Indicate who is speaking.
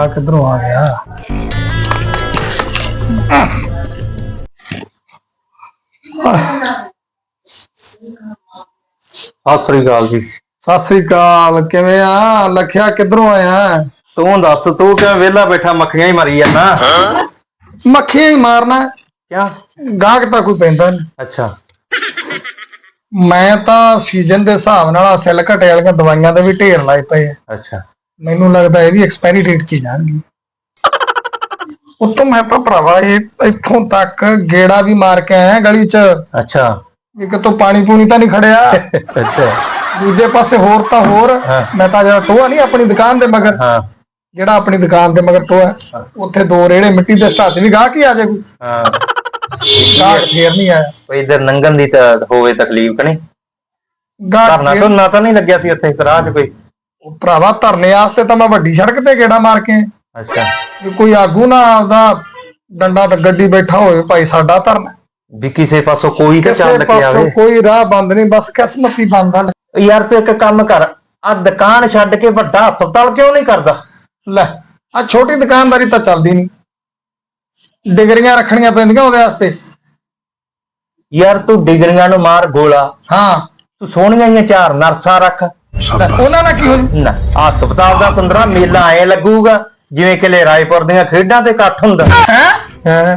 Speaker 1: ਆ ਕਿੱਧਰੋਂ ਆ ਗਿਆ?
Speaker 2: ਸਤਿ ਸ੍ਰੀ ਅਕਾਲ ਜੀ।
Speaker 1: ਸਤਿ ਸ੍ਰੀ ਅਕਾਲ ਕਿਵੇਂ ਆ? ਲਖਿਆ ਕਿੱਧਰੋਂ ਆਇਆ?
Speaker 2: ਤੂੰ ਦੱਸ ਤੂੰ ਕਿਵੇਂ ਵਿਹਲਾ ਬੈਠਾ ਮੱਖੀਆਂ ਹੀ ਮਰੀ ਜਾਂਦਾ?
Speaker 1: ਮੱਖੀਆਂ ਹੀ ਮਾਰਨਾ।
Speaker 2: ਕਿਆ
Speaker 1: ਗਾਹਕ ਤਾਂ ਕੋਈ ਪੈਂਦਾ ਨਹੀਂ।
Speaker 2: ਅੱਛਾ।
Speaker 1: ਮੈਂ ਤਾਂ ਸੀਜ਼ਨ ਦੇ ਹਿਸਾਬ ਨਾਲ ਸੈੱਲ ਘਟੇ ਵਾਲੀਆਂ ਦਵਾਈਆਂ ਦੇ ਵੀ ਢੇਰ ਲਾਏ ਪਏ ਆ।
Speaker 2: ਅੱਛਾ।
Speaker 1: ਮੈਨੂੰ ਲੱਗਦਾ ਇਹ ਵੀ ਐਕਸਪਾਇਰੀ ਡੇਟ 'ਚ ਜਾਣਗੇ। ਉੱਤੋਂ ਮੈਂ ਤਾਂ ਭਰਾਵਾ ਇਹ ਇੱਥੋਂ ਤੱਕ ਗੇੜਾ ਵੀ ਮਾਰ ਕੇ ਆਇਆ ਗਲੀ 'ਚ।
Speaker 2: ਅੱਛਾ।
Speaker 1: ਵੀ ਕਿਤੋਂ ਪਾਣੀ ਪੂਣੀ ਤਾਂ ਨਹੀਂ ਖੜਿਆ।
Speaker 2: ਅੱਛਾ।
Speaker 1: ਦੂਜੇ ਪਾਸੇ ਹੋਰ ਤਾਂ ਹੋਰ। ਮੈਂ ਤਾਂ ਜਿਹੜਾ ਟੋਆ ਨਹੀਂ ਆਪਣੀ ਦੁਕਾਨ ਦੇ ਮਗਰ।
Speaker 2: ਹਾਂ।
Speaker 1: ਜਿਹੜਾ ਆਪਣੀ ਦੁਕਾਨ ਦੇ ਮਗਰ ਟੋਆ। ਉੱਥੇ ਦੋ ਰੇੜੇ ਮਿੱਟੀ ਦੇ ਸਟਾਤ ਵੀ ਗਾਹ ਕੀ ਆ ਕੋਈ।
Speaker 2: ਹਾਂ।
Speaker 1: ਗਾਹ ਫੇਰ ਨਹੀਂ ਆਇਆ।
Speaker 2: ਕੋਈ ਇਧਰ ਨੰਗਨ ਦੀ ਤਾਂ ਹੋਵੇ ਤਕਲੀਫ ਕਿ ਨਹੀਂ?
Speaker 1: ਗਾਹ
Speaker 2: ਤੋਂ ਨਾ ਤਾਂ ਨਹੀਂ ਲੱਗਿਆ ਸੀ ਉੱਥੇ ਰਾਹ 'ਚ ਕੋਈ।
Speaker 1: ਉਹ ਭਰਾਵਾ ਧਰਨੇ ਵਾਸਤੇ ਤਾਂ ਮੈਂ ਵੱਡੀ ਸੜਕ ਤੇ ਗੇੜਾ ਮਾਰ ਕੇ ਆਇਆ।
Speaker 2: ਅੱਛਾ।
Speaker 1: ਵੀ ਕੋਈ ਆਗੂ ਨਾ ਆਪਦਾ ਡੰਡਾ ਤੇ ਗੱਡੀ ਬੈਠਾ ਹੋਵੇ ਭਾਈ ਸਾਡਾ ਧਰਨਾ
Speaker 2: ਵੀ ਕਿਸੇ ਪਾਸੋਂ ਕੋਈ ਤਾਂ
Speaker 1: ਕਿਸੇ
Speaker 2: ਕੇ
Speaker 1: ਪਾਸੋਂ
Speaker 2: ਆਵੇ
Speaker 1: ਕੋਈ ਰਾਹ ਬੰਦ ਨਹੀਂ ਬਸ ਕਿਸਮਤ ਹੀ ਬੰਦ ਆ।
Speaker 2: ਯਾਰ ਤੂੰ ਇੱਕ ਕੰਮ ਕਰ ਆ ਦੁਕਾਨ ਛੱਡ ਕੇ ਵੱਡਾ ਹਸਪਤਾਲ ਕਿਉਂ ਨਹੀਂ ਕਰਦਾ?
Speaker 1: ਲੈ ਆ ਛੋਟੀ ਦੁਕਾਨਦਾਰੀ ਤਾਂ ਚੱਲਦੀ ਨਹੀਂ। ਡਿਗਰੀਆਂ ਰੱਖਣੀਆਂ ਪੈਂਦੀਆਂ ਉਹਦੇ ਵਾਸਤੇ।
Speaker 2: ਯਾਰ ਤੂੰ ਡਿਗਰੀਆਂ ਨੂੰ ਮਾਰ ਗੋਲਾ।
Speaker 1: ਹਾਂ।
Speaker 2: ਤੂੰ ਸੋਹਣੀਆਂ ਹੀ ਚਾਰ ਨਰਸਾਂ ਰੱਖ
Speaker 1: ਉਹਨਾਂ ਨਾਲ ਕੀ ਹੋ?
Speaker 2: ਨਾ ਹਸਪਤਾਲ ਦਾ ਸੁੰਦਰਾ ਮੇਲਾ ਐ ਲੱਗੂਗਾ ਜਿਵੇਂ ਕਿਲੇ ਰਾਏਪੁਰ ਦੀਆਂ ਖੇਡਾਂ ਤੇ ਇਕੱਠ ਹੁੰਦਾ।
Speaker 1: ਹੈਂ?
Speaker 2: ਹਾਂ?